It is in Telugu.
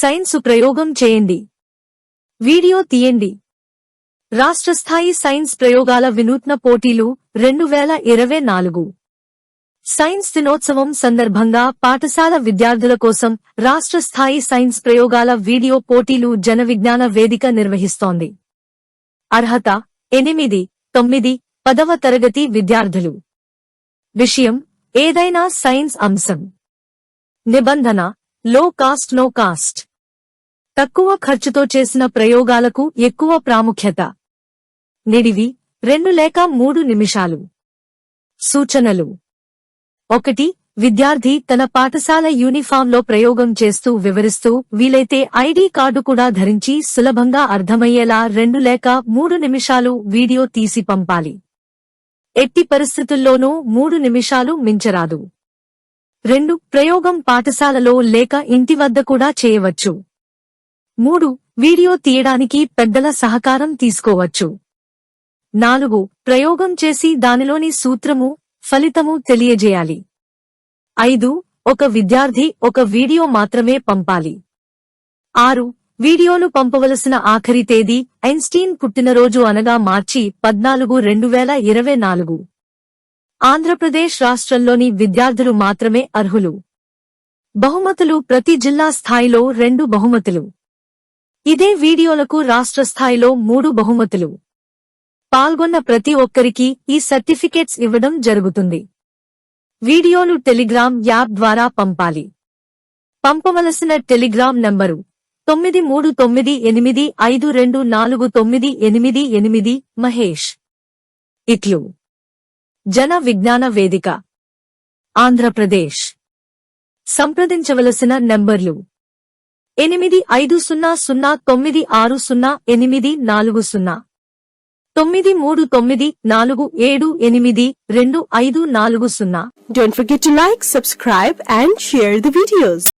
సైన్సు ప్రయోగం చేయండి. వీడియో తీయండి. రాష్ట్ర స్థాయి సైన్స్ ప్రయోగాల వినూత్న పోటీలు రెండు వేల ఇరవై నాలుగు. సైన్స్ దినోత్సవం సందర్భంగా పాఠశాల విద్యార్థుల కోసం రాష్ట్ర స్థాయి సైన్స్ ప్రయోగాల వీడియో పోటీలు జన విజ్ఞాన వేదిక నిర్వహిస్తోంది. అర్హత ఎనిమిది తొమ్మిది పదవ తరగతి విద్యార్థులు. విషయం ఏదైనా సైన్స్ అంశం. నిబంధన లో కాస్ట్ నో కాస్ట్ తక్కువ ఖర్చుతో చేసిన ప్రయోగాలకు ఎక్కువ ప్రాముఖ్యత. నిడివి రెండు లేక మూడు నిమిషాలు. సూచనలు. ఒకటి విద్యార్థి తన పాఠశాల యూనిఫామ్లో ప్రయోగం చేస్తూ వివరిస్తూ వీలైతే ఐడి కార్డు కూడా ధరించి సులభంగా అర్థమయ్యేలా రెండు లేక మూడు నిమిషాలు వీడియో తీసి పంపాలి. ఎట్టి పరిస్థితుల్లోనూ మూడు నిమిషాలు మించరాదు. రెండు ప్రయోగం పాఠశాలలో లేక ఇంటి వద్ద కూడా చేయవచ్చు. మూడు వీడియో తీయడానికి పెద్దల సహకారం తీసుకోవచ్చు. నాలుగు ప్రయోగం చేసి దానిలోని సూత్రము ఫలితము తెలియజేయాలి. ఐదు ఒక విద్యార్థి ఒక వీడియో మాత్రమే పంపాలి. ఆరు వీడియోలు పంపవలసిన ఆఖరి తేదీ ఐన్స్టీన్ పుట్టినరోజు అనగా మార్చి పద్నాలుగు రెండు వేల ఇరవై నాలుగు. ఆంధ్రప్రదేశ్ రాష్ట్రంలోని విద్యార్థులు మాత్రమే అర్హులు. బహుమతులు ప్రతి జిల్లా స్థాయిలో రెండు బహుమతులు. ఇదే వీడియోలకు రాష్ట్ర స్థాయిలో మూడు బహుమతులు. పాల్గొన్న ప్రతి ఒక్కరికి ఈ సర్టిఫికేట్స్ ఇవ్వడం జరుగుతుంది. వీడియోలు టెలిగ్రామ్ యాప్ ద్వారా పంపాలి. పంపవలసిన టెలిగ్రామ్ నంబరు తొమ్మిది మూడు తొమ్మిది ఎనిమిది ఐదు రెండు నాలుగు తొమ్మిది ఎనిమిది ఎనిమిది మహేష్. ఇట్లు. జన విజ్ఞాన వేదిక. ఆంధ్రప్రదేశ్. సంప్రదించవలసిన నంబర్లు. ఎనిమిది ఐదు సున్నా సున్నా తొమ్మిది ఆరు సున్నా ఎనిమిది నాలుగు సున్నా తొమ్మిది మూడు తొమ్మిది నాలుగు ఏడు ఎనిమిది రెండు ఐదు నాలుగు సున్నా don't forget to like, subscribe and share the videos.